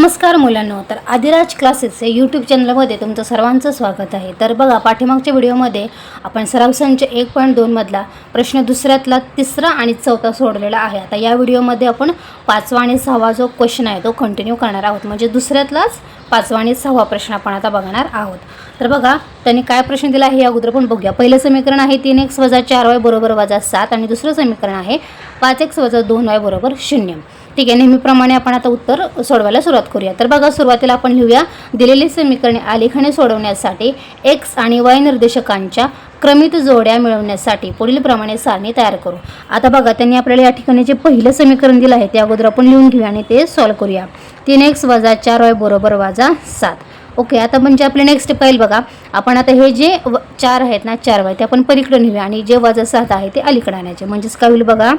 नमस्कार मुलांनो तर आदिराज क्लासेस या यूट्यूब चॅनलमध्ये तुमचं सर्वांचं स्वागत आहे. तर बघा पाठीमागच्या व्हिडिओमध्ये आपण सराव संच एक पॉईंट दोनमधला प्रश्न दुसऱ्यातला तिसरा आणि चौथा सोडलेला आहे. आता या व्हिडिओमध्ये आपण पाचवा आणि सहावा जो क्वेश्चन आहे तो कंटिन्यू करणार आहोत. म्हणजे दुसऱ्यातलाच पाचवा आणि सहावा प्रश्न आपण आता बघणार आहोत. तर बघा त्यांनी काय प्रश्न दिला आहे हे अगोदर पण बघूया. पहिलं समीकरण आहे तीन एक्स वजा चार वाय बरोबर वजा सात आणि दुसरं समीकरण आहे पाच एक्स वजा दोन वाय बरोबर शून्य. ठीक आहे नेहमीप्रमाणे आपण आता उत्तर सोडवायला सुरुवात करूया. तर बघा सुरुवातीला आपण लिहूया. दिलेली समीकरणे आलेखाने सोडवण्यासाठी एक्स आणि वाय निर्देशकांच्या क्रमित जोड्या मिळवण्यासाठी पुढीलप्रमाणे सारणी तयार करू. आता बघा त्यांनी आपल्याला या ठिकाणी जे पहिलं समीकरण दिलं आहे ते अगोदर आपण लिहून घेऊया आणि ते सॉल्व करूया. तीन एक्स वजा चार वाय बरोबर वजा सात. ओके आता म्हणजे आपले नेक्स्ट पाहिजे बघा. आपण आता हे जे व- चार आहेत ना चार वाय ते आपण पलीकडे नेऊया आणि जे वजा सात आहे ते अलीकडे आणायचे. म्हणजेच काय होईल बघा?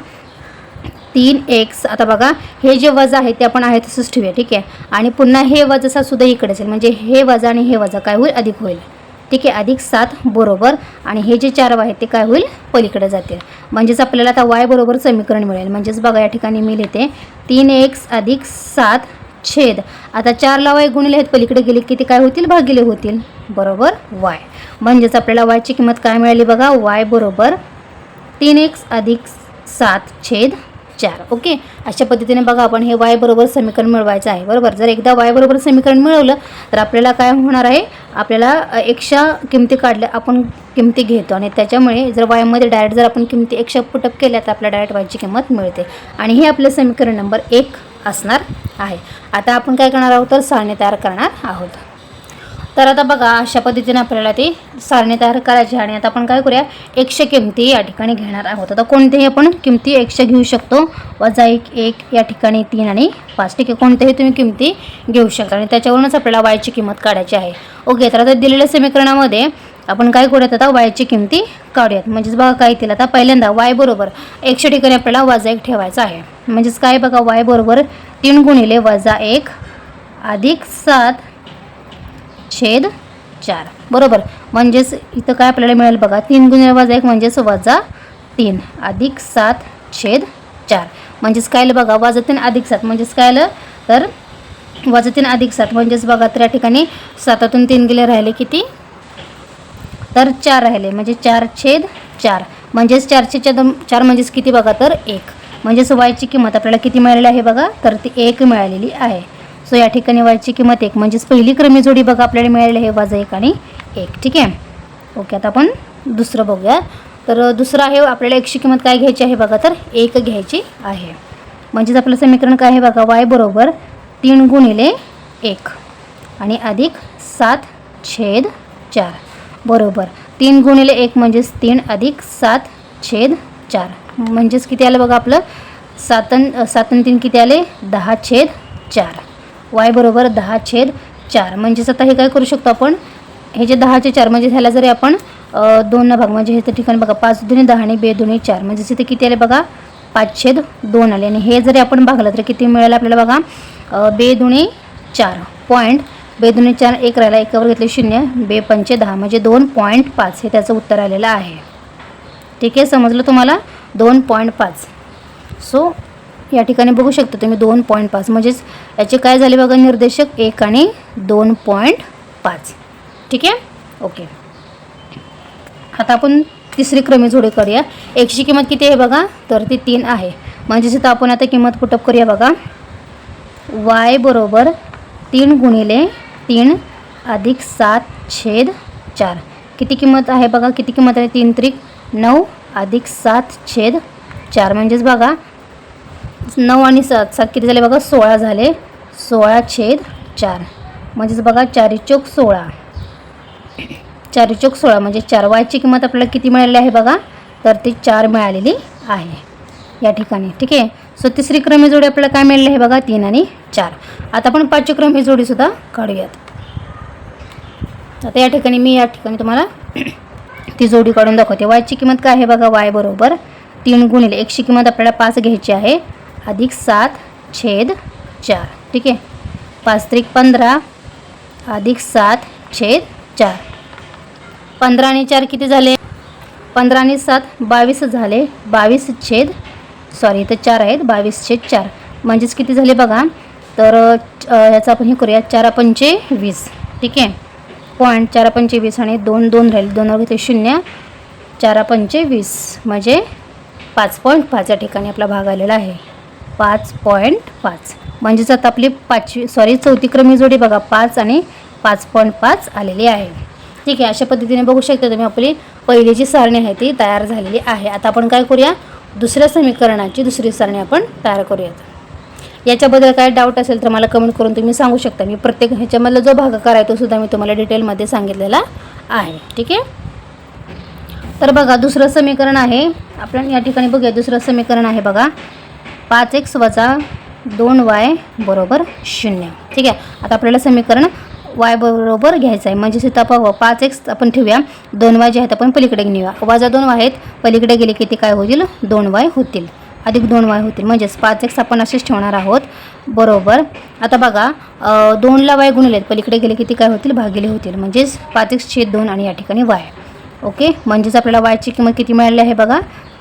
तीन एक्स आता बघा हे जे वजा आहे ते आपण आहे तसंच ठेवूया ठीक आहे? आणि पुन्हा हे वजाचा सुद्धा इकडे असेल म्हणजे हे वजा आणि हे वजा काय होईल? अधिक होईल. ठीक आहे? अधिक सात बरोबर. आणि हे जे चार आहेत ते काय होईल? पलीकडे जातील. म्हणजेच आपल्याला आता वाय बरोबर समीकरण मिळेल. म्हणजेच बघा या ठिकाणी मी लिहिते तीन एक्स अधिक सात छेद. आता चारला वाय गुणिले आहेत पलीकडे गेले की ते काय होतील? भागिले होतील. बरोबर? वाय म्हणजेच आपल्याला वायची किंमत काय मिळाली बघा? वाय बरोबर तीन एक्स अधिक सात छेद चार ओके? अशा पद्धतीने बघा आपण हे वाय बरोबर समीकरण मिळवायचं आहे बरोबर? जर एकदा वाय बरोबर समीकरण मिळवलं तर आपल्याला काय होणार आहे? आपल्याला एकशा किमती काढल्या आपण किमती घेतो आणि त्याच्यामुळे जर वायमध्ये डायरेक्ट जर आपण किमती एकशा पुटअप केल्या तर आपल्याला डायरेक्ट वायची किंमत मिळते. आणि हे आपलं समीकरण नंबर एक असणार आहे. आता आपण काय करणार आहोत? तर सारणी तयार करणार आहोत. तर आता बघा अशा पद्धतीने आपल्याला ती सारणी तयार करायची आणि आता आपण काय करूया एकशे किमती या ठिकाणी घेणार आहोत. आता कोणतेही आपण किमती एकशे घेऊ शकतो. वजा एक एक या ठिकाणी तीन आणि पाच. ठीक आहे कोणत्याही तुम्ही किमती घेऊ शकता. आणि त्याच्यावरूनच आपल्याला वायची किंमत काढायची आहे. ओके तर आता दिलेल्या समीकरणामध्ये आपण काय करूयात आता? वायची किमती काढूयात. म्हणजेच बघा काय येतील आता? पहिल्यांदा वाय बरोबर एकशे ठिकाणी आपल्याला वजा एक ठेवायचा आहे. म्हणजेच काय बघा वाय बरोबर तीन गुणिले वजा एक अधिक सात छेद चार. बरोबर. म्हणजेच इथं काय आपल्याला मिळेल बघा तीन गुणिले वजा एक म्हणजेच वजा तीन. अधिक सात छेद चार. म्हणजेच काय आलं बघा वजा तीन अधिक सात. म्हणजेच काय आलं? तर वजा तीन अधिक सात. म्हणजेच बघा तर या ठिकाणी सातातून तीन गेले राहिले किती? तर चार राहिले. म्हणजे चार छेद चार. म्हणजेच चारशे छेद चार म्हणजेच किती बघा तर एक. म्हणजेच वायची किंमत आपल्याला किती मिळालेली आहे बघा तर ती एक मिळालेली आहे. सो या ठिकाणी वायची किंमत एक. म्हणजेच पहिली क्रमी जोडी बघा आपल्याला मिळाली आहे. वजा एक आणि एक. ठीक आहे? ओके आता आपण दुसरं बघूया. तर दुसरं आहे आपल्याला एकशी किंमत काय घ्यायची आहे बघा? तर एक घ्यायची आहे. म्हणजेच आपलं समीकरण काय आहे बघा? वाय बरोबर तीन गुणिले एक आणि अधिक सात छेद चार. बरोबर. तीन गुणिले एक म्हणजेच तीन अधिक सात छेद चार. म्हणजेच किती आलं बघा आपलं? सातन सातन तीन किती आले? दहा छेद चार. वाय बरोबर दहा छेद चार. म्हणजेच आता हे काय करू शकतो आपण? हे जे दहाचे चार म्हणजे ह्याला जरी आपण अ, दोन भाग म्हणजे हे ठिकाणी बघा पाच दुने दहा आणि बे दुने चार. म्हणजे इथे किती आले बघा? पाच छेद दोन आले. आणि हे जरी आपण भागलं तर किती मिळालं आपल्याला बघा? बे दुने चार. पॉईंट बे दुने चार एक राहिला एकावर घेतले शून्य बे पंचे दहा. म्हणजे दोन पॉईंट पाच हे त्याचं उत्तर आलेलं आहे. ठीक आहे समजलं तुम्हाला? दोन पॉईंट पाच. सो या ठिकाणी बघू शकता तुम्ही दोन पॉईंट पाच. म्हणजेच याचे काय झाले बघा निर्देशक? एक आणि दोन पॉईंट पाच. ठीक आहे? ओके आता आपण तिसरी क्रमी जोडी करूया. एकची किंमत किती आहे बघा? तर ती तीन आहे. म्हणजेच इथं आपण आता किंमत पुटअप करूया बघा. वाय बरोबर तीन गुणिले तीन अधिक सात छेद चार. किती किंमत आहे बघा? किती किंमत आहे? तीन त्रिक नऊ अधिक सात छेद चार. म्हणजेच बघा नऊ आणि सात. सात किती झाले बघा? सोळा झाले. सोळा छेद चार. म्हणजेच बघा चारी चौक सोळा. चारी चौक सोळा म्हणजे चार. वायची किंमत आपल्याला किती मिळाली आहे बघा? तर ती चार मिळालेली आहे. या ठिकाणी. ठीक आहे? सो तिसरी क्रमी जोडी आपल्याला काय मिळाली आहे बघा? तीन आणि चार. आता आपण पाचवी क्रमी जोडीसुद्धा काढूयात. आता या ठिकाणी मी या ठिकाणी तुम्हाला ती जोडी काढून दाखवते. वायची किंमत काय आहे बघा? वाय बरोबर तीन गुणिले. एकशे किंमत आपल्याला पाच घ्यायची आहे. अधिक सात छेद चार. ठीक आहे? पाच त्रिक पंधरा अधिक सात छेद चार. पंधरा आणि चार किती झाले? पंधरा आणि सात बावीस झाले. बावीस छेद सॉरी इथं चार आहेत. बावीस छेद चार. म्हणजेच किती झाले बघा? तर ह्याचं याचा आपण हे करूया. चार पंचे वीस. ठीक आहे? पॉईंट चार पंचे वीस आणि दोन दोन राहील. दोन घेते शून्य. चार पंचे वीस. म्हणजे पाच पॉईंट पाच या ठिकाणी आपला भाग आलेला आहे. पाच पॉईंट पाच. म्हणजेच आता आपली पाचवी सॉरी चौथी क्रमी जोडी बघा पाच आणि पाच पॉईंट पाच आलेली आहे. ठीक आहे अशा पद्धतीने बघू शकता तुम्ही आपली पहिली जी सारणी आहे ती तयार झालेली आहे. आता आपण काय करूया? दुसऱ्या समीकरणाची दुसरी सारणी आपण तयार करूयात. याच्याबद्दल काय डाऊट असेल तर मला कमेंट करून तुम्ही सांगू शकता. मी प्रत्येक ह्याच्यामधला जो भागाकार आहे तो सुद्धा मी तुम्हाला डिटेलमध्ये सांगितलेला आहे. ठीक आहे? तर बघा दुसरं समीकरण आहे. आपण या ठिकाणी बघूया दुसरं समीकरण आहे बघा. पाच एक्स वजा दोन वाय बरोबर शून्य. ठीक आहे? आता आपल्याला समीकरण वाय बरोबर घ्यायचं आहे. म्हणजे इथं आपण पाच एक्स आपण ठेवूया. दोन वाय जे आहेत आपण पलीकडे घेऊया. वजा दोन वाय आहेत. पलीकडे गेले की ते काय होतील? दोन वाय होतील. अधिक दोन वाय होतील. म्हणजेच पाच एक्स आपण असेच ठेवणार आहोत. बरोबर. आता बघा दोनला वाय गुणले आहेत. पलीकडे गेले की ते काय होतील? भागिले होतील. म्हणजेच पाच एक्स छेद दोन आणि या ठिकाणी वाय. ओके? म्हणजेच आपल्याला वायची किंमत किती मिळाली आहे बघा?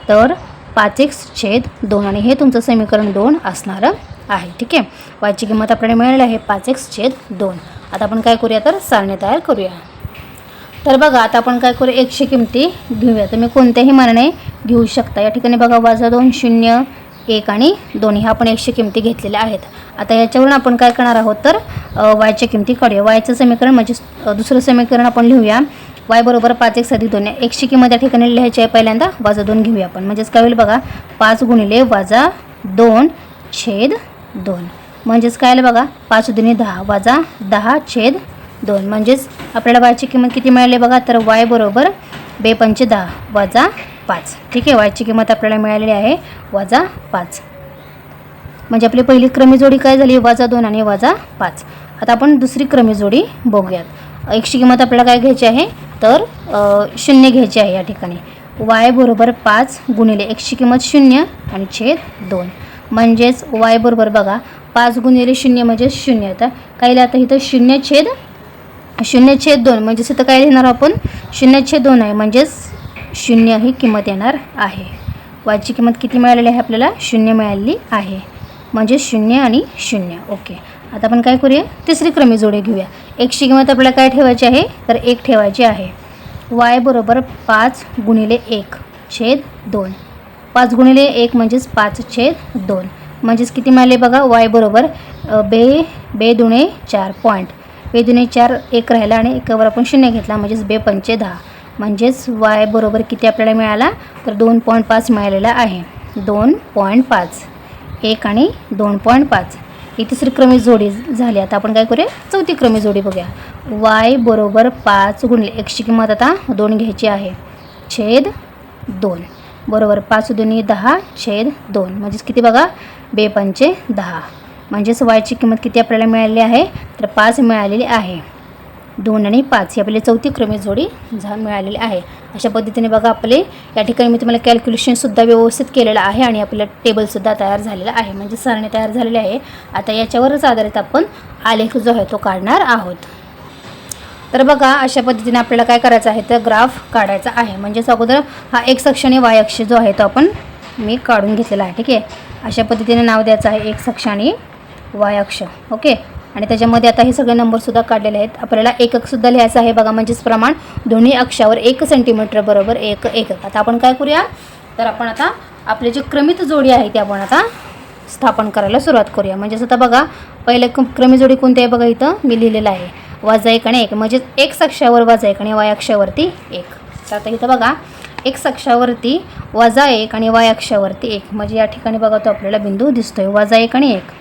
तर पाच एक्स छेद दोन आणि हे तुमचं समीकरण दोन असणारं आहे ठीक आहे? वायची किंमत आपल्याला मिळाली आहे पाच एक्स छेद दोन. आता आपण काय करूया तर सारणी तयार करूया. तर बघा आता आपण काय करू एकशे किमती घेऊया. तुम्ही कोणत्याही मानाने घेऊ शकता. या ठिकाणी बघा वजा दोन शून्य एक आणि दोन. ह्या आपण एकशे किमती घेतलेल्या आहेत. आता याच्यावरून आपण काय करणार आहोत तर वायच्या किमती काढूया. वायचं समीकरण म्हणजे दुसरं समीकरण आपण लिहूया. वाय बरोबर पाच एक साधी दोन. एकशे किंमत या ठिकाणी लिहायची आहे पहिल्यांदा. वाजा दोन घेऊया आपण. म्हणजेच काय होईल बघा? पाच गुणिले वाजा दोन छेद दोन. म्हणजेच काय आलं बघा? पाच दुनी दहा. वाजा दहा छेद दोन. म्हणजेच आपल्याला वायची किंमत किती मिळाली बघा? तर वाय बरोबर बेपंच दहा. वाजा पाच. ठीक आहे? वायची किंमत आपल्याला मिळालेली आहे वाजा पाच. म्हणजे आपली पहिली क्रमी जोडी काय झाली? वाजा दोन आणि वाजा पाच. आता आपण दुसरी क्रमी जोडी बघूयात. एकशे किंमत आपल्याला काय घ्यायची आहे? तर शून्य घ्यायचे आहे या ठिकाणी. वाय बरोबर पाच गुणिले एकशे किंमत शून्य आणि छेद दोन. म्हणजेच वाय बरोबर बघा पाच गुणिले शून्य म्हणजे शून्य. आता काही आता इथं शून्य छेद शून्य छेद दोन. म्हणजेच इथं काय लिहिणार आपण? शून्य छेद दोन आहे. म्हणजेच शून्य ही किंमत येणार आहे. वायची किंमत किती मिळालेली आहे आपल्याला? शून्य मिळालेली आहे. म्हणजे शून्य आणि शून्य. ओके. आता आपण काय करूया? तिसरी क्रमी जोडी घेऊया. एकशे किंमत आपल्याला काय ठेवायची आहे? तर एक ठेवायची आहे. वाय बरोबर पाच गुणिले एक छेद दोन. पाच गुणिले एक म्हणजेच पाच छेद दोन. म्हणजेच किती मिळाले बघा? वाय बरोबर बे बे दुणे चार पॉईंट बे दुणे चार एक राहिला आणि एकावर आपण शून्य घेतला. म्हणजेच बे पंचे दहा. म्हणजेच वाय बरोबर किती आपल्याला मिळाला? तर दोन पॉईंट पाच मिळालेला आहे. दोन पॉईंट पाच. एक आणि दोन पॉईंट पाच. ही तिसरी क्रमी जोडी झाली. आता आपण काय करूया? चौथी क्रमी जोडी बघूया. वाय बरोबर पाच गुणले एकशे किंमत आता दोन घ्यायची आहे. छेद दोन. बरोबर पाच दोन्ही दहा छेद दोन. म्हणजेच किती बघा? बेपंचे दहा. म्हणजेच वायची किंमत किती आपल्याला मिळाली आहे? तर पाच मिळालेली आहे. दोन आणि पाच. ही आपली चौथी क्रमी जोडी झा मिळालेली आहे. अशा पद्धतीने बघा आपले या ठिकाणी मी तुम्हाला कॅल्क्युलेशनसुद्धा व्यवस्थित केलेलं आहे आणि आपलं टेबलसुद्धा तयार झालेलं आहे. म्हणजे सारणी तयार झालेली आहे. आता याच्यावरच आधारित आपण आलेख जो आहे तो काढणार आहोत. तर बघा अशा पद्धतीने आपल्याला काय करायचं आहे तर ग्राफ काढायचा आहे. म्हणजेच अगोदर हा एक अक्ष आणि वाय अक्ष जो आहे तो आपण मी काढून घेतलेला आहे. ठीक आहे? अशा पद्धतीने नाव द्यायचं आहे एक अक्ष आणि वाय अक्ष. ओके? आणि त्याच्यामध्ये आता हे सगळे नंबरसुद्धा काढलेले आहेत. आपल्याला एककसुद्धा लिहायचं आहे. बघा म्हणजेच प्रमाण दोन्ही अक्षावर एक सेंटीमीटर बरोबर एक एकक आता आपण काय करूया? तर आपण आता आपली जी क्रमित जोडी आहे ती आपण आता स्थापन करायला सुरुवात करूया. म्हणजेच आता बघा पहिले क्रमी जोडी कोणती आहे बघा इथं? मी लिहिलेलं आहे. वाजा एक आणि एक. म्हणजेच एक अक्षावर वाजा एक आणि वाय अक्षावरती एक. तर आता इथं बघा एक अक्षावरती वजा एक आणि वाय अक्षावरती एक. म्हणजे या ठिकाणी बघा तो आपल्याला बिंदू दिसतोय. वजा एक आणि एक.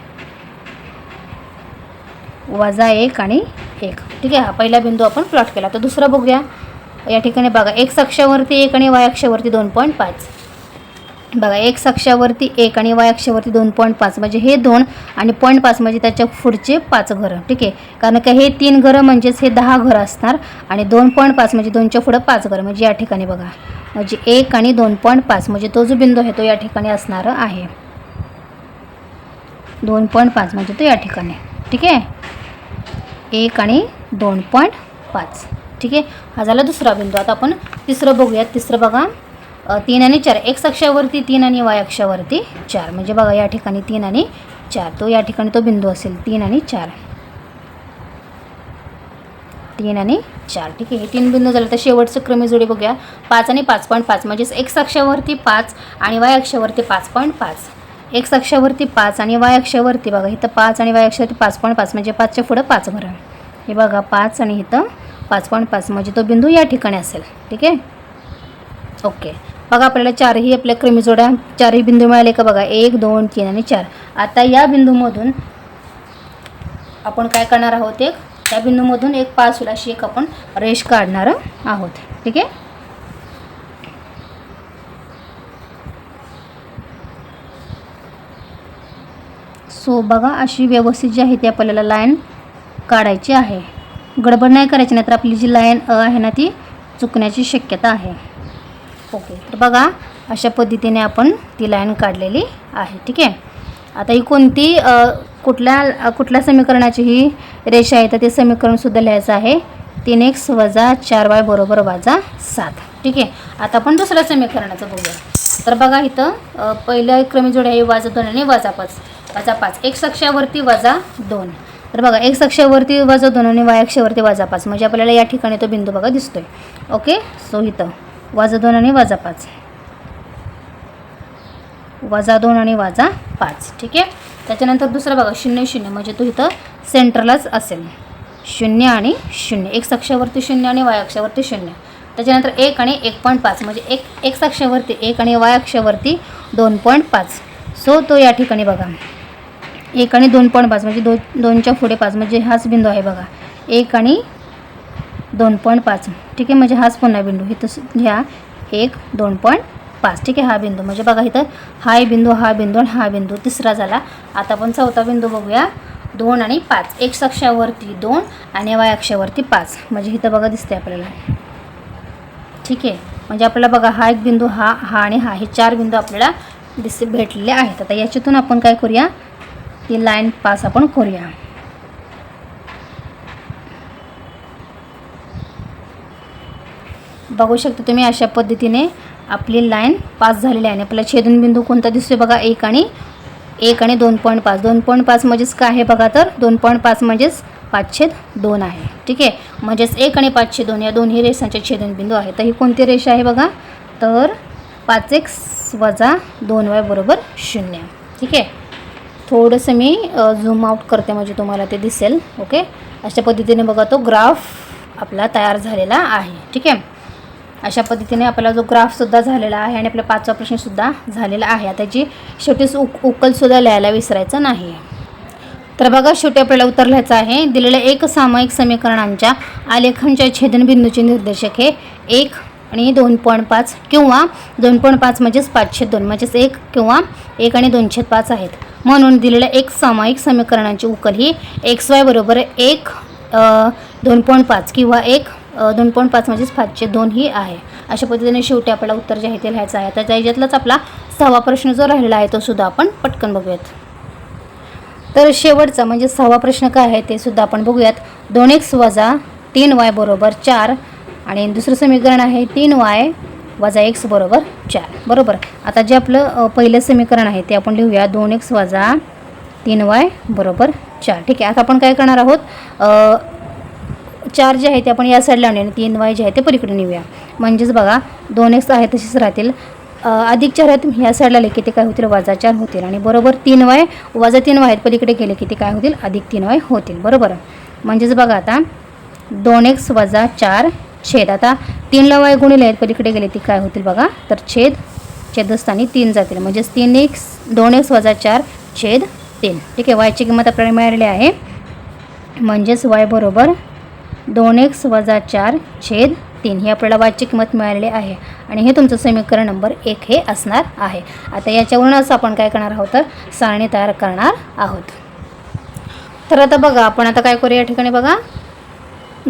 वजा एक आणि एक. ठीक आहे हा पहिला बिंदू आपण प्लॉट केला. तर दुसरा बघूया. या ठिकाणी बघा एक अक्षावरती एक आणि वाय अक्षावरती दोन पॉईंट पाच. बघा एक अक्षावरती एक आणि वाय अक्षावरती दोन पॉईंट पाच. म्हणजे हे दोन आणि पॉईंट पाच म्हणजे त्याच्या पुढचे पाच घरं. ठीक आहे? कारण का हे तीन घरं म्हणजेच हे दहा घरं असणार आणि दोन पॉईंट पाच म्हणजे दोनच्या पुढं पाच घरं. म्हणजे या ठिकाणी बघा. म्हणजे एक आणि दोन पॉईंट पाच. म्हणजे तो जो बिंदू आहे तो या ठिकाणी असणार आहे. दोन पॉईंट पाच म्हणजे तो या ठिकाणी. ठीक आहे? एक आणि दोन पॉईंट पाच. ठीक आहे? हा झाला दुसरा बिंदू. आता आपण तिसरं बघूयात. तिसरं बघा. तीन आणि चार. एक्स अक्षावरती तीन आणि वाय अक्षावरती चार. म्हणजे बघा या ठिकाणी तीन आणि चार. तो या ठिकाणी तो बिंदू असेल. तीन आणि चार. तीन आणि चार. ठीक आहे? हे तीन बिंदू झाले. तर शेवटचं क्रमी जोडी बघूया. पाच आणि पाच पॉईंट पाच. म्हणजेच एक्स अक्षावरती पाच आणि वाय अक्षावरती पाच पॉईंट पाच. एक्स अक्षावरती पाच आणि वाय अक्षावरती बघा इथं पाच आणि वाय अक्षावरती पाच पॉईंट पाच म्हणजे पाचच्या पुढं पाच भरा. हे बघा पाच आणि इथं पाच पॉईंट पाच म्हणजे तो बिंदू या ठिकाणी असेल ठीक आहे? ओके बघा आपल्याला चारही आपल्या क्रमी जोड्या चारही बिंदू मिळाले का बघा? एक दोन तीन आणि चार. आता या बिंदूमधून आपण काय करणार आहोत एक? त्या बिंदूमधून एक पाच होईल अशी एक आपण रेष काढणार आहोत ठीक आहे? सो बघा अशी व्यवस्थित जी आहे ती आपल्याला लाईन काढायची आहे. गडबड नाही करायची नाही तर आपली जी लाईन अ आहे ना ती चुकण्याची शक्यता आहे. ओके तर बघा अशा पद्धतीने आपण ती लाईन काढलेली आहे ठीक आहे? आता ही कोणती कुठल्या कुठल्या समीकरणाची ही रेषा आहे तर ते समीकरणसुद्धा लिहायचं आहे. तीन एक्स वजा चार वाय बरोबर वजा सात ठीक आहे? आता आपण दुसऱ्या समीकरणाचं बघूया. तर बघा इथं पहिल्या क्रमी जोड्या आहे वाजा दोन आणि वजा पाच वजा पाच. एक्स अक्षावरती वजा दोन. तर बघा एक्स अक्षावरती वजा दोन आणि वाय अक्षावरती वजा पाच. म्हणजे आपल्याला या ठिकाणी तो बिंदू बघा दिसतोय. ओके? सो इथं. वजा दोन आणि वजा पाच. वजा दोन आणि वजा पाच. ठीक आहे? त्याच्यानंतर दुसरं बघा शून्य शून्य. म्हणजे तो इथं सेंटरलाच असेल. शून्य आणि शून्य. एक्स अक्षावरती शून्य आणि वाय अक्षावरती शून्य. त्याच्यानंतर एक आणि एक पॉईंट पाच. म्हणजे एक एक्स अक्षावरती एक आणि वाय अक्षावरती दोन पॉईंट पाच. सो तो या ठिकाणी बघा. एक आणि दोन पॉईंट पाच म्हणजे दोन दोनच्या पुढे पाच म्हणजे हाच बिंदू आहे बघा. एक आणि दोन पॉईंट पाच. ठीक आहे म्हणजे हाच पुन्हा बिंदू. इथं घ्या. एक दोन पॉईंट पाच. ठीक आहे हा बिंदू. म्हणजे बघा इथं हा एक बिंदू हा बिंदू आणि हा बिंदू तिसरा झाला. आता आपण चौथा बिंदू बघूया. दोन आणि पाच. एक्स अक्षावरती दोन आणि वाय अक्षावरती पाच. म्हणजे इथं बघा दिसते आपल्याला. ठीक आहे म्हणजे आपल्याला बघा हा एक बिंदू हा हा आणि हा. हे चार बिंदू आपल्याला दिस भेटलेले आहेत. आता याच्यातून आपण काय करूया? ती लाईन पास आपण करूया. बघू शकता तुम्ही अशा पद्धतीने आपली लाईन पास झालेली आहे. आणि आपला छेदनबिंदू कोणता दिसतोय बघा? एक आणि एक आणि दोन पॉईंट पाच. दोन पॉईंट पाच म्हणजेच काय आहे बघा तर? दोन पॉईंट पाच म्हणजेच पाचशेद दोन आहे. ठीक आहे? म्हणजेच एक आणि पाचशे दोन या दोन्ही रेषांचे छेदनबिंदू आहे तर ही कोणती रेषा आहे बघा? तर पाच एक वजा दोन वाय बरोबर शून्य. ठीक आहे? थोडंसं मी झूम आउट करते म्हणजे तुम्हाला ते दिसेल ओके अशा पद्धतीने बघा तो ग्राफ आपला तयार झालेला आहे ठीक आहे? अशा पद्धतीने आपला जो ग्राफसुद्धा झालेला आहे आणि आपला पाचवा प्रश्नसुद्धा झालेला आहे. त्याची शेवटीच उक उकलसुद्धा लिहायला विसरायचं नाही तर बघा शेवटी आपल्याला उत्तर लिहायचं आहे. दिलेल्या एक सामायिक समीकरणांच्या आलेखांच्या छेदनबिंदूचे निर्देशक हे एक आणि दोन पॉईंट पाच किंवा दोन पॉईंट पाच म्हणजेच पाचशे दोन म्हणजेच एक किंवा एक आणि दोनशे पाच आहेत. म्हणून दिलेल्या एक सामायिक समीकरणाची उकल ही एक्स वाय बरोबर एक दोन पॉईंट पाच किंवा एक दोन पॉईंट पाच म्हणजेच पाचशे दोन ही आहे. अशा पद्धतीने शेवटी आपल्याला उत्तर जे आहे ते लिहायचं आहे. तर त्याच्यातलाच आपला सहावा प्रश्न जो राहिलेला आहे तो सुद्धा आपण पटकन बघूयात. तर शेवटचा म्हणजे सहावा प्रश्न काय आहे ते सुद्धा आपण बघूयात. दोन एक्स वजा तीन वाय बरोबर चार आणि दुसरं समीकरण आहे तीन वाय वजा एक्स बरोबर चार. बरोबर. आता जे आपलं पहिलं समीकरण आहे ते आपण लिहूया. दोन एक्स वजा तीन वाय बरोबर चार. ठीक आहे. आता आपण काय करणार आहोत? चार जे आहे ते आपण या साईडला आणूया आणि तीन वाय जे आहे ते पलीकडे नेऊया. म्हणजेच बघा दोन एक्स आहे तसेच राहतील. अधिक चार आहेत ह्या साईडला आले की ते काय होतील? वजा चार होतील. आणि बरोबर तीन वाय वजा तीन वाय आहेत पलीकडे गेले की ते काय होतील? अधिक तीन वाय होतील. बरोबर. म्हणजेच बघा आता दोन एक्स वजा चार छेद. आता तीनला वाय गुणिले आहेत पलीकडे गेले ती काय होतील बघा. तर छेद छेदस्थानी तीन जातील. म्हणजेच तीन एक्स दोन एक्स वजा चार छेद तीन. ठीक आहे वायची किंमत आपल्याला मिळालेली आहे. म्हणजेच वाय बरोबर दोन एक्स वजा चार छेद तीन. ही आपल्याला वायची किंमत मिळालेली आहे. आणि हे तुमचं समीकरण नंबर एक हे असणार आहे. आता याच्यावरूनच आपण काय करणार आहोत? तर सारणी तयार करणार आहोत. तर आता बघा आपण आता काय करूया या ठिकाणी बघा.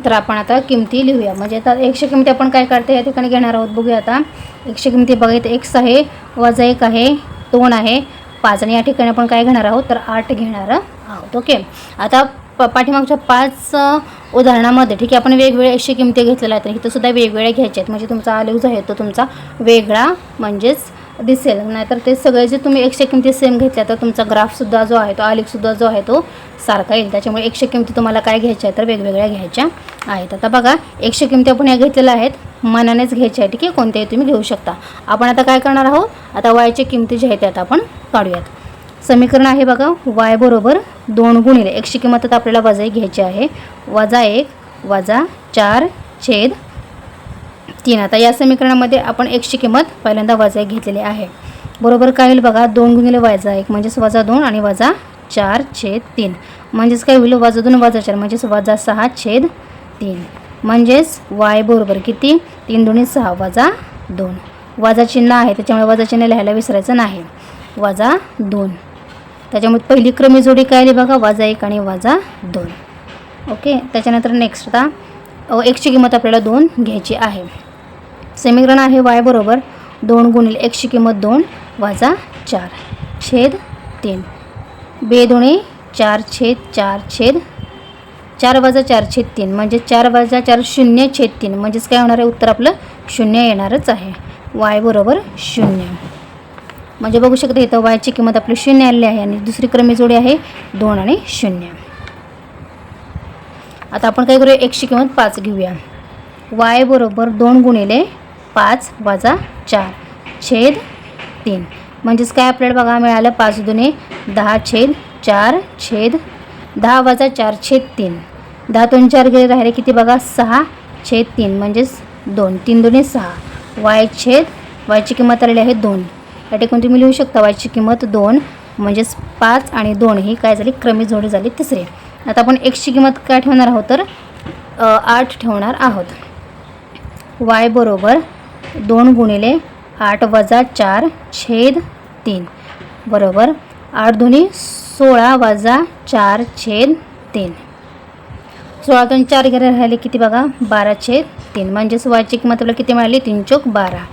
तर आपण आता किमती लिहूया. म्हणजे आता एकशे किमती आपण काय करते या ठिकाणी घेणार आहोत? बघूया आता. एकशे किमती बघा इथे एक्स आहे वजा एक आहे दोन आहे. पाच आणि या ठिकाणी आपण काय घेणार आहोत? तर आठ घेणार आहोत. ओके. आता प पाठीमागच्या पाच उदाहरणामध्ये ठीक आहे आपण वेगवेगळ्या एकशे किमती घेतलेल्या आहेत. तर इथं सुद्धा वेगवेगळ्या घ्यायच्या आहेत. म्हणजे तुमचा आलेव जो आहे तो तुमचा वेगळा म्हणजेच दिसेल. नाहीतर ते सगळे जे तुम्ही एकशे किमती सेम घेतल्या तर तुमचा ग्राफसुद्धा जो आहे तो आलेखसुद्धा जो आहे तो सारखा येईल. त्याच्यामुळे एकशे किमती तुम्हाला काय घ्यायच्या तर वेगवेगळ्या घ्यायच्या आहेत. आता बघा एकशे किमती आपण या घेतलेल्या आहेत. मनानेच घ्यायच्या आहे ठीक आहे कोणत्याही तुम्ही घेऊ शकता. आपण आता काय करणार आहोत? आता वायच्या किमती ज्या आहेत त्या आता आपण काढूयात. समीकरण आहे बघा वाय बरोबर दोन गुणिले एकशे किंमत आपल्याला वजा घ्यायची आहे. वजा एक वजा चार छेद तीन. आता या समीकरणामध्ये आपण एक्सची किंमत पहिल्यांदा वजा एक घेतलेली आहे. बरोबर काय होईल बघा? दोन गुणिले वजा एक म्हणजेच वजा दोन आणि वजा चार छेद तीन. म्हणजेच काय होईल? वजा दोन वजा चार म्हणजेच वजा सहा छेद तीन. म्हणजेच वाय बरोबर किती? तीन दोन्ही सहा वजा दोन. वजा चिन्ह आहे त्याच्यामुळे वजा चिन्ह लिहायला विसरायचं नाही. वजा दोन. त्याच्यामुळे पहिली क्रमी जोडी काय आली बघा? वजा एक आणि वजा दोन. ओके? त्याच्यानंतर नेक्स्ट आता अ, एकची किंमत आपल्याला दोन घ्यायची आहे. समीकरण आहे वाय बरोबर. दोन गुणिले एकची किंमत दोन वजा चार. छेद तीन. बे दोन्ही चार छेद चार छेद चार वजा चार छेद तीन. म्हणजे चार वजा चार शून्य छेद तीन. म्हणजेच काय होणार आहे? उत्तर आपलं शून्य येणारच आहे. वाय बरोबर शून्य. म्हणजे बघू शकता इथं वायची किंमत आपली शून्य आलेली आहे आणि दुसरी क्रमी जोडी आहे दोन आणि शून्य. आता आपण काय करूया? एकशे किंमत पाच घेऊया. वाय बरोबर दोन गुणिले पाच वजा चार छेद तीन. म्हणजेच काय आपल्याला बघा मिळालं पाच दुने दहा छेद चार छेद दहा वजा चार छेद तीन. दहा दोन चार गेले राहिले किती बघा सहा छेद तीन. म्हणजेच दोन तीन दोन्ही सहा. वाय छेद वायची किंमत आलेली आहे दोन. या ठिकाणी तुम्ही लिहू शकता वायची किंमत दोन म्हणजेच पाच आणि दोन ही काय झाली? क्रमी जोडी झाली तिसरी. आता आपण एकची किंमत काय ठेवणार आहोत तर आठ ठेवणार आहोत. वाय बरोबर दोन गुणिले आठ वजा चार छेद तीन. बरोबर? आठ दोन्ही सोळा वजा चार छेद तीन. सोळा दोन चार घरे राहिले किती बघा? बारा छेद तीन. म्हणजेच वायची किंमत आपल्याला किती मिळाली? तीन चौक बारा.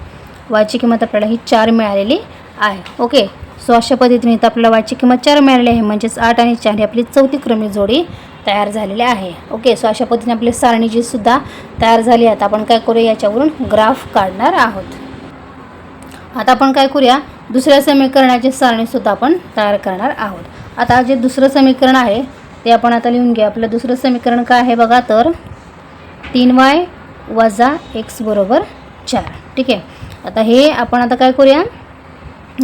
वायची किंमत आपल्याला ही चार मिळालेली आहे. ओके? सो अशा पद्धतीने तर आपल्याला वायची किंमत चार मिळालेली आहे. म्हणजेच आठ आणि चार ही आपली चौथी क्रमी जोडी तयार झालेले आहे. ओके सो अशा पद्धतीने आपली सारणीची सुद्धा तयार झाली आहे आता आपण काय करूया याच्यावरून ग्राफ काढणार आहोत. आता आपण काय करूया दुसऱ्या समीकरणाची सारणीसुद्धा आपण तयार करणार आहोत. आता जे दुसरं समीकरण आहे ते आपण आता लिहून घ्या आपलं दुसरं समीकरण काय आहे बघा तर तीन वाय वजा एक्स बरोबर चार. ठीक आहे? आता हे आपण आता काय करूया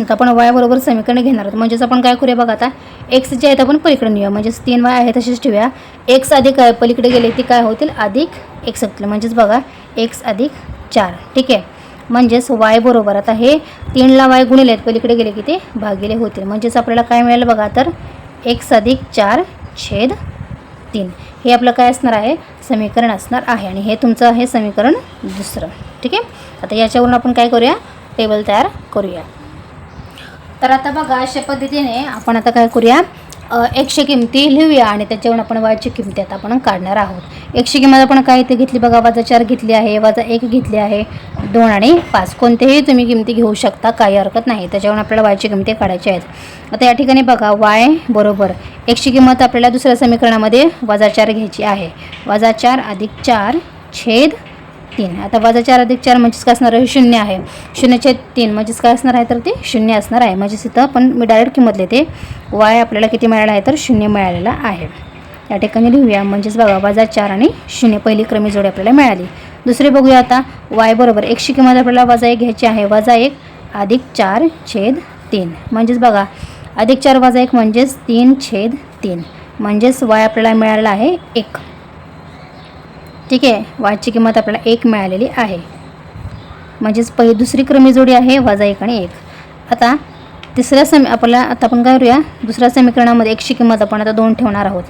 आता आपण वाय बरोबर समीकरण घेणार आहोत. म्हणजेच आपण काय करूया बघा आता एक्स जे आहेत आपण पलीकडे नेऊया. म्हणजेच तीन वाय आहे तसेच ठेवूया. एक्स अधिक आहे पलीकडे गेले ती काय होतील? अधिक एक्स होतील. म्हणजेच बघा एक्स अधिक चार. ठीक आहे? म्हणजेच वाय बरोबर. आता हे तीनला वाय गुणिले आहेत. पलीकडे गेले की ते भागिले होतील. म्हणजेच आपल्याला काय मिळेल बघा तर एक्स अधिक चार छेद तीन. हे आपलं काय असणार आहे? समीकरण असणार आहे. आणि हे तुमचं आहे समीकरण दुसरं. ठीक आहे? आता याच्यावरून आपण काय करूया? टेबल तयार करूया. तर आता बघा अशा पद्धतीने आपण आता काय करूया? एकशे किमती लिहूया आणि त्याच्यावरून आपण वायची किमती आता आपण काढणार आहोत. एकशे किंमत आपण काय इथे घेतली बघा वजा चार घेतली आहे वजा एक घेतली आहे दोन आणि पाच. कोणतेही तुम्ही किमती घेऊ शकता काही हरकत नाही. त्याच्यावरून आपल्याला वायची किमती काढायच्या आहेत. आता या ठिकाणी बघा वाय बरोबर. एकशे किंमत आपल्याला दुसऱ्या समीकरणामध्ये वजा चार घ्यायची आहे. वजा चार अधिक चार छेद तीन. आता वजा चार अधिक चार म्हणजेच काय असणार आहे? शून्य आहे. शून्य छेद तीन म्हणजेच काय असणार आहे? तर ते शून्य असणार आहे. म्हणजेच इथं पण मी डायरेक्ट किंमत लिहिते. वाय आपल्याला किती मिळालं आहे? तर शून्य मिळालेला आहे. या ठिकाणी लिहूया. म्हणजेच बघा वजा चार आणि शून्य. पहिली क्रमी जोडी आपल्याला मिळाली. दुसरी बघूया आता. वाय बरोबर एकशे किंमत आपल्याला वजा एक घ्यायची आहे. वजा एक अधिक चार छेद तीन. म्हणजेच बघा अधिक चार वजा एक म्हणजेच तीन छेद तीन. म्हणजेच वाय आपल्याला मिळालेला आहे एक. ठीक आहे वायची किंमत आपल्याला एक मिळालेली आहे. म्हणजेच पहिली दुसरी क्रमी जोडी आहे वजा एक आणि एक. आता तिसऱ्या समी आपल्याला आता आपण काय करूया? दुसऱ्या समीकरणामध्ये एकशी किंमत आपण आता दोन ठेवणार आहोत.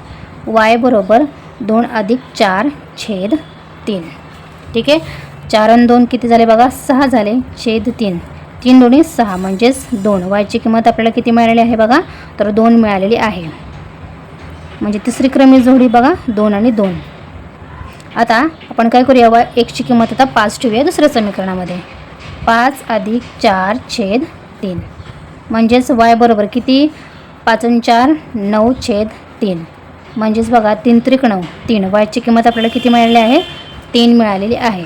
वाय बरोबर दोन अधिक चार छेद तीन. ठीक आहे? चार आणि दोन किती झाले बघा? सहा झाले. छेद तीन. तीन दोन्ही सहा म्हणजेच दोन. वायची किंमत आपल्याला किती मिळालेली आहे बघा? तर दोन मिळालेली आहे. म्हणजे तिसरी क्रमी जोडी बघा दोन आणि दोन. आता आपण काय करूया वा एकची किंमत आता पाच ठेवूया दुसऱ्या समीकरणामध्ये. पाच अधिक चार छेद तीन. म्हणजेच वाय बरोबर किती? पाच आणि चार नऊ छेद तीन. म्हणजेच बघा तीन त्रिक नऊ तीन. वायची किंमत आपल्याला किती मिळालेली आहे? तीन मिळालेली आहे.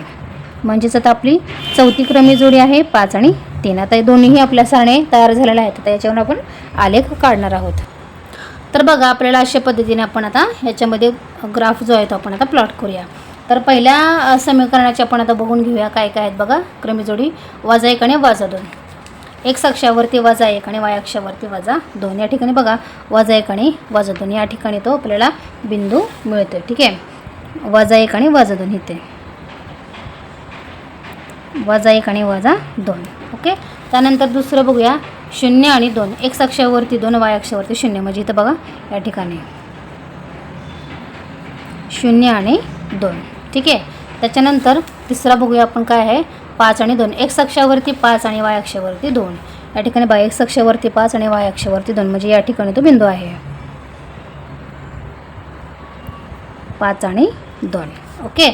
म्हणजेच आता आपली चौथी क्रमी जोडी आहे पाच आणि तीन. आता हे दोन्हीही आपल्या सारणे तयार झालेले आहेत. तर याच्यावर आपण आलेख काढणार आहोत. तर बघा आपल्याला अशा पद्धतीने आपण आता ह्याच्यामध्ये ग्राफ जो आहे तो आपण आता प्लॉट करूया. तर पहिल्या समीकरणाची समीकरणाचे आपण आता बघून घेऊया काय काय आहेत बघा क्रमीजोडी वजा एक आणि वजा दोन. एक्स अक्षावरती वजा एक आणि वाय अक्षावरती वजा दोन. या ठिकाणी बघा वजा एक आणि वजा दोन. या ठिकाणी तो आपल्याला बिंदू मिळतो ठीक आहे? वजा एक आणि वजा दोन इथे. वजा एक आणि वजा दोन ओके? त्यानंतर दुसरं बघूया. शून्य आणि दोन. एक्स अक्षावरती दोन वाय अक्षावरती शून्य. म्हणजे इथं बघा या ठिकाणी. शून्य आणि दोन. ठीक आहे? त्याच्यानंतर तिसरा बघूया आपण काय आहे. पाच आणि दोन. एक्स अक्षावरती पाच आणि वाय अक्षावरती दोन. या ठिकाणी बा एक्स अक्षावरती पाच आणि वाय अक्षावरती दोन. म्हणजे या ठिकाणी तो बिंदू आहे. पाच आणि दोन. ओके?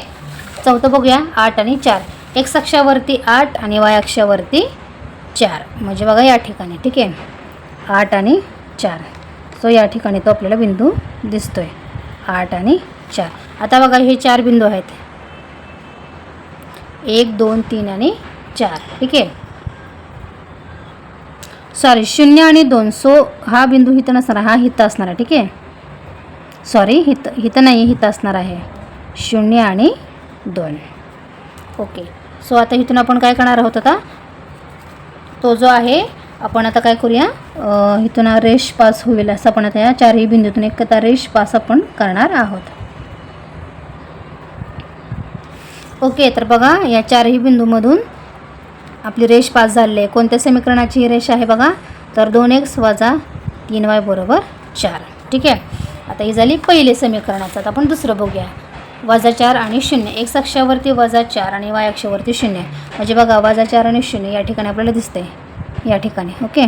चौथं बघूया. आठ आणि चार. एक्स अक्षावरती आठ आणि वाय अक्षावरती चार. म्हणजे बघा या ठिकाणी ठीक आहे? आठ आणि चार. सो या ठिकाणी तो आपल्याला बिंदू दिसतो आहे आठ आणि चार. आता बघा हे चार बिंदू आहेत. एक दोन तीन आणि चार. ठीक आहे? सॉरी शून्य आणि दोन. सो हा बिंदू इथं नसणार हा हिथं असणार आहे ठीक आहे? सॉरी हिथं हिथं नाही हिथं असणार आहे. शून्य आणि दोन. ओके सो आता इथून आपण काय करणार आहोत आता? तो जो आहे आपण आता काय करूया? इथून रेश रेष पास होईल असं आपण आता या चारही बिंदूतून एक आता रेष पास आपण करणार आहोत. ओके तर बघा या चारही बिंदूमधून आपली रेष पास झालेली आहे. कोणत्या समीकरणाची ही रेष आहे बघा? तर दोन एक्स वजा तीन वाय बरोबर चार. ठीक आहे? आता ही झाली पहिले समीकरणाचं आता आपण दुसरं बघूया. वजा चार आणि शून्य. एक्स अक्षावरती वजा चार आणि वाय अक्षावरती शून्य. म्हणजे बघा वजा चार आणि शून्य या ठिकाणी आपल्याला दिसते या ठिकाणी ओके?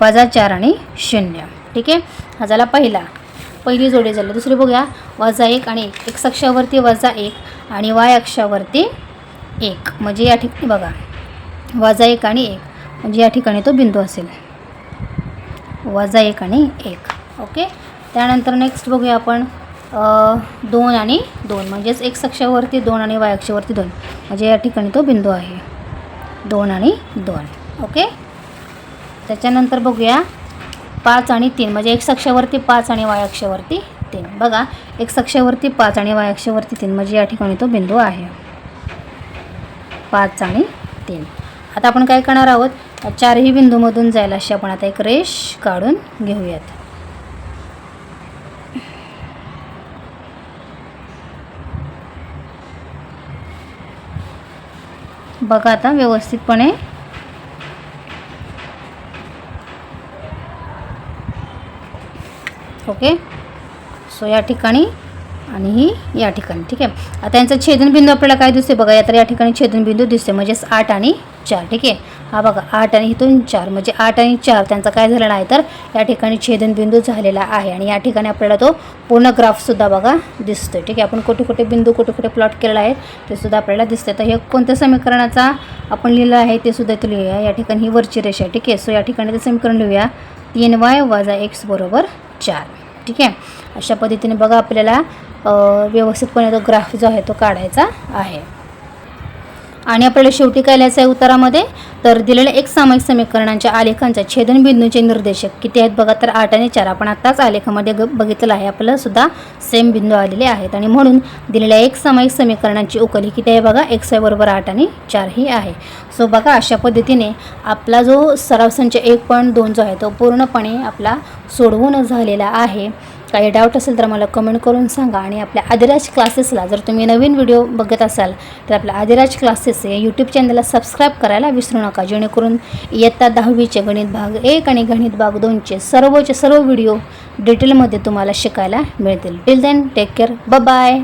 वजा चार आणि शून्य. ठीक आहे? हा झाला पहिला. पहिली जोडी झाली. दुसरी बघूया. वजा एक आणि एक. एक्स अक्षावरती वजा एक आणि वाय अक्षावरती एक. म्हणजे या ठिकाणी बघा. वजा एक आणि एक. म्हणजे या ठिकाणी तो बिंदू असेल. वजा एक आणि एक. ओके? त्यानंतर नेक्स्ट बघूया आपण दोन आणि दोन. म्हणजेच एक्स अक्षावरती दोन आणि वाय अक्षावरती दोन. म्हणजे या ठिकाणी तो बिंदू आहे. दोन आणि दोन. ओके? त्याच्यानंतर बघूया पाच आणि तीन. म्हणजे एक्स अक्षावरती पाच आणि वाय अक्षावरती तीन. बघा एक्स अक्षावरती पाच आणि वाय अक्षावरती तीन. म्हणजे या ठिकाणी तो बिंदू आहे. पाच आणि तीन. आता आपण काय करणार आहोत? चारही बिंदूमधून जायला अशी आपण आता एक रेष काढून घेऊयात. बघा आता व्यवस्थितपणे. ओके. सो या ठिकाणी आणि ही या ठिकाणी. ठीक आहे. आता यांचं छेदनबिंदू आपल्याला काय दिसते बघा या तर या ठिकाणी छेदनबिंदू दिसते म्हणजेच आठ आणि चार ठीक आहे? हा बघा आठ आणि इथून चार म्हणजे आठ आणि चार त्यांचा काय झालं नाही तर या ठिकाणी छेदनबिंदू झालेला आहे आणि या ठिकाणी आपल्याला तो पूर्ण ग्राफसुद्धा बघा दिसतो ठीक आहे? आपण कुठे कुठे बिंदू कुठे कुठे प्लॉट केलेला आहे ते सुद्धा आपल्याला दिसते तर हे कोणत्या समीकरणाचा आपण लिहिलं आहे ते सुद्धा इथे लिहूया. या ठिकाणी ही वरची रेषा आहे ठीक आहे? सो या ठिकाणी ते समीकरण लिहूया. तीन वाय वजा एक्स बरोबर चार ठीक आहे? अशा पद्धतीने बघा आपल्याला व्यवस्थितपणे तो ग्राफ जो आहे तो काढायचा आहे. आणि आपल्याला शेवटी काय लिहायचं आहे उत्तरामध्ये? तर दिलेल्या एक सामायिक समीकरणांच्या आलेखांच्या छेदनबिंदूचे निर्देशक किती आहेत बघा? तर आठ आणि चार. आपण आत्ताच आलेखामध्ये ग बघितलेलं आहे. आपल्याला सुद्धा सेम बिंदू आलेले आहेत. आणि म्हणून दिलेल्या एक सामायिक समीकरणांची उकल ही किती आहे बघा? एक्स बरोबर आठ आणि चार ही आहे. सो बघा अशा पद्धतीने आपला जो सराव संच एक पॉईंट दोन जो आहे तो पूर्णपणे आपला सोडवून झालेला आहे. काही डाऊट असेल तर मला कमेंट करून सांगा. आणि आपल्या आदिराज क्लासेसला जर तुम्ही नवीन व्हिडिओ बघत असाल तर आपल्या आदिराज क्लासेस या यूट्यूब चॅनलला सबस्क्राईब करायला विसरू नका. जेणेकरून इयत्ता दहावीचे गणित भाग एक आणि गणित भाग दोनचे सर्वचे सर्व व्हिडिओ डिटेलमध्ये तुम्हाला शिकायला मिळतील. टिल देन टेक केअर ब बाय